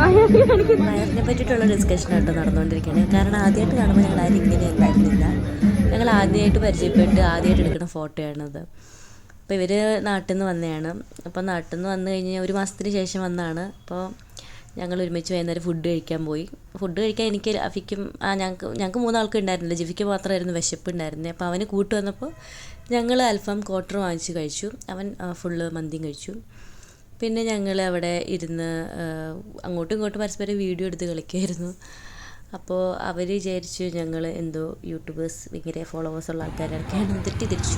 വയറിനെ പറ്റിയിട്ടുള്ള ഡിസ്കഷൻ ആയിട്ട് നടന്നുകൊണ്ടിരിക്കുകയാണ്. കാരണം ആദ്യമായിട്ട് കാണുമ്പോൾ ഞങ്ങൾ ആരും ഇങ്ങനെ ഉണ്ടായിരുന്നില്ല. ഞങ്ങൾ ആദ്യമായിട്ട് പരിചയപ്പെട്ട് ആദ്യമായിട്ട് എടുക്കുന്ന ഫോട്ടോയാണത് അപ്പോൾ ഇവർ നാട്ടിൽ നിന്ന് വന്നതാണ്. അപ്പോൾ നാട്ടിൽ നിന്ന് വന്നു കഴിഞ്ഞാൽ ഒരു മാസത്തിന് ശേഷം വന്നാണ്. അപ്പോൾ ഞങ്ങൾ ഒരുമിച്ച് വൈകുന്നേരം ഫുഡ് കഴിക്കാൻ പോയി. ഫുഡ് കഴിക്കാൻ എനിക്ക് അഫിക്കും ആ ഞങ്ങൾക്ക് ഞങ്ങൾക്ക് മൂന്നാൾക്ക് ഉണ്ടായിരുന്നില്ല. ജിഫിക്ക് മാത്രമായിരുന്നു വിശപ്പ് ഉണ്ടായിരുന്നത് അപ്പോൾ അവന് കൂട്ട് വന്നപ്പോൾ ഞങ്ങൾ അൽഫാം ക്വാർട്ടർ വാങ്ങിച്ച് കഴിച്ചു. അവൻ ഫുള്ള് മന്തിയും കഴിച്ചു. പിന്നെ ഞങ്ങൾ അവിടെ ഇരുന്ന് അങ്ങോട്ടും ഇങ്ങോട്ടും പരസ്പരം വീഡിയോ എടുത്ത് കളിക്കുമായിരുന്നു അപ്പോൾ അവർ വിചാരിച്ചു ഞങ്ങൾ എന്തോ യൂട്യൂബേഴ്സ് ഭയങ്കര ഫോളോവേഴ്സ് ഉള്ള ആൾക്കാരൊക്കെയാണ് തെറ്റിദ്ധരിച്ചു.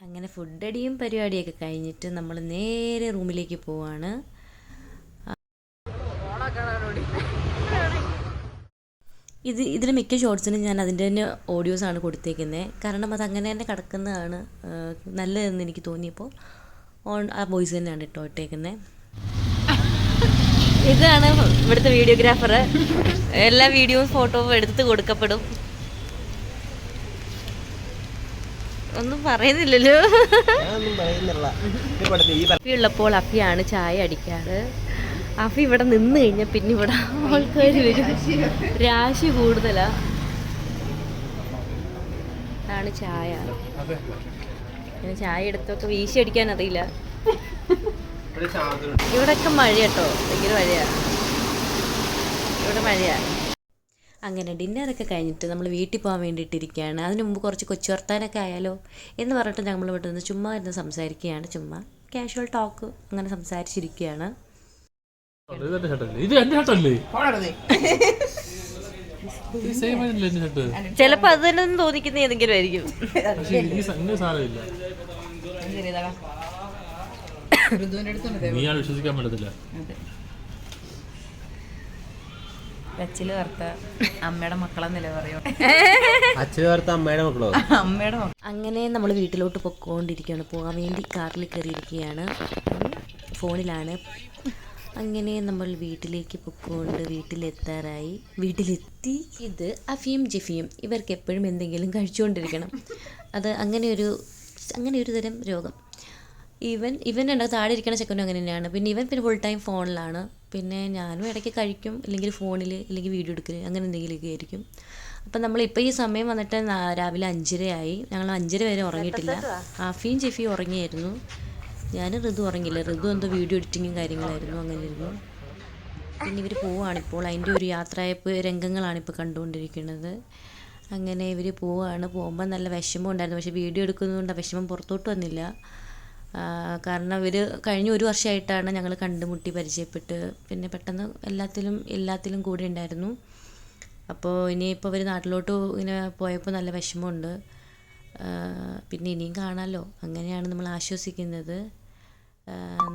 അങ്ങനെ ഫുഡടിയും പരിപാടിയൊക്കെ കഴിഞ്ഞിട്ട് നമ്മൾ നേരെ റൂമിലേക്ക് പോവാണ്. ഇത് ഇതിൽ മിക്ക ഷോർട്സിനും ഞാൻ അതിന്റെ തന്നെ ഓഡിയോസാണ് കൊടുത്തേക്കുന്നത് കാരണം അത് അങ്ങനെ തന്നെ കിടക്കുന്നതാണ് നല്ലതെന്ന് എനിക്ക് തോന്നിയപ്പോൾ ഓൺ ആ വോയിസ് തന്നെയാണ് ഇട്ടോ ഇട്ടേക്കുന്നത് ഇതാണ് ഇവിടുത്തെ വീഡിയോഗ്രാഫർ എല്ലാ വീഡിയോയും ഫോട്ടോയും എടുത്ത് കൊടുക്കപ്പെടും. ഒന്നും പറയുന്നില്ലല്ലോ. ഉള്ളപ്പോൾ അഫിയാണ് ചായ അടിക്കാറ്. അഫി ഇവിടെ നിന്ന് കഴിഞ്ഞാൽ പിന്നെ ഇവിടെ ആൾക്കാർ വരും. രാശി കൂടുതലാ. അതാണ് ചായ. പിന്നെ ചായ എടുത്തൊക്കെ വീശി അടിക്കാൻ അറിയില്ല. ഇവിടെയൊക്കെ മഴ കേട്ടോ. ഭയങ്കര മഴയാ. ഇവിടെ മഴയാ. അങ്ങനെ ഡിന്നറൊക്കെ കഴിഞ്ഞിട്ട് നമ്മൾ വീട്ടിൽ പോകാൻ വേണ്ടിയിട്ടിരിക്കുകയാണ്. അതിന് മുമ്പ് കുറച്ച് കൊച്ചു വർത്താനൊക്കെ ആയാലോ എന്ന് പറഞ്ഞിട്ട് നമ്മൾ ഇവിടെ നിന്ന് ചുമ്മാ ഇരുന്ന് സംസാരിക്കുകയാണ്. ചുമ്മാ കാഷ്വൽ ടോക്ക് അങ്ങനെ സംസാരിച്ചിരിക്കുകയാണ്. ഇത് എന്റെ ഷർട്ടല്ലേ ചിലപ്പോൾ അത് തന്നെ തോന്നിക്കുന്ന ഏതെങ്കിലും ആയിരിക്കും. വിശ്വസിക്കാൻ പറ്റത്തില്ല. അച്ചിൽ കറുത്ത അമ്മയുടെ മക്കളെന്നല്ലേ പറയൂ അച്ഛൻ ചേർത്ത അമ്മയുടെ മക്കളോ? അമ്മയുടെ അങ്ങനെ നമ്മൾ വീട്ടിലോട്ട് പൊക്കോണ്ടിരിക്കുകയാണ്. പോകാൻ വേണ്ടി കാറിൽ കയറിയിരിക്കുകയാണ്. ഫോണിലാണ്. അങ്ങനെ നമ്മൾ വീട്ടിലേക്ക് പൊക്കോണ്ട് വീട്ടിലെത്താറായി. വീട്ടിലെത്തി. ഇത് അഫിയും ജിഫിയും ഇവർക്ക് എപ്പോഴും എന്തെങ്കിലും കഴിച്ചുകൊണ്ടിരിക്കണം. അത് അങ്ങനെ ഒരു അങ്ങനെ ഒരു തരം രോഗം. ഇവൻ ഇവൻ ഉണ്ടാകും താഴെ ഇരിക്കണ ചെക്കനും അങ്ങനെ തന്നെയാണ്. പിന്നെ ഇവൻ പിന്നെ ഫുൾ ടൈം ഫോണിലാണ് പിന്നെ ഞാനും ഇടയ്ക്ക് കഴിക്കും. അല്ലെങ്കിൽ ഫോണിൽ അല്ലെങ്കിൽ വീഡിയോ എടുക്കൽ അങ്ങനെ എന്തെങ്കിലുമൊക്കെ ആയിരിക്കും. അപ്പം നമ്മളിപ്പോൾ ഈ സമയം വന്നിട്ട് രാവിലെ അഞ്ചരയായി. ഞങ്ങൾ അഞ്ചര വരെ ഉറങ്ങിയിട്ടില്ല. ആഫിയും ജെഫിയും ഉറങ്ങിയായിരുന്നു. ഞാൻ ഋതു ഉറങ്ങില്ല ഋതു എന്തോ വീഡിയോ എഡിറ്റിങ്ങും കാര്യങ്ങളായിരുന്നു. അങ്ങനെ ഇരുന്നു പിന്നെ ഇവർ പോവുകയാണിപ്പോൾ അതിന്റെ ഒരു യാത്രയപ്പ് രംഗങ്ങളാണ് ഇപ്പോൾ കണ്ടുകൊണ്ടിരിക്കുന്നത്. അങ്ങനെ ഇവർ പോവുകയാണ് പോകുമ്പോൾ നല്ല വിഷമം ഉണ്ടായിരുന്നു. പക്ഷേ വീഡിയോ എടുക്കുന്നതുകൊണ്ട് വിഷമം പുറത്തോട്ട് വന്നില്ല. കാരണം ഇവർ കഴിഞ്ഞ ഒരു വർഷമായിട്ടാണ് ഞങ്ങൾ കണ്ടുമുട്ടി പരിചയപ്പെട്ട്. പിന്നെ പെട്ടെന്ന് എല്ലാത്തിലും എല്ലാത്തിലും കൂടെ ഉണ്ടായിരുന്നു. അപ്പോൾ ഇനിയിപ്പോൾ അവർ നാട്ടിലോട്ട് ഇങ്ങനെ പോയപ്പോൾ നല്ല വിഷമമുണ്ട്. പിന്നെ ഇനിയും കാണാമല്ലോ അങ്ങനെയാണ് നമ്മൾ ആശ്വസിക്കുന്നത്.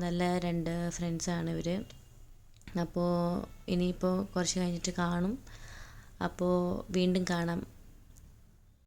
നല്ല രണ്ട് ഫ്രണ്ട്സാണ് ഇവർ അപ്പോൾ ഇനിയിപ്പോൾ കുറച്ച് കഴിഞ്ഞിട്ട് കാണും. അപ്പോൾ വീണ്ടും കാണാം.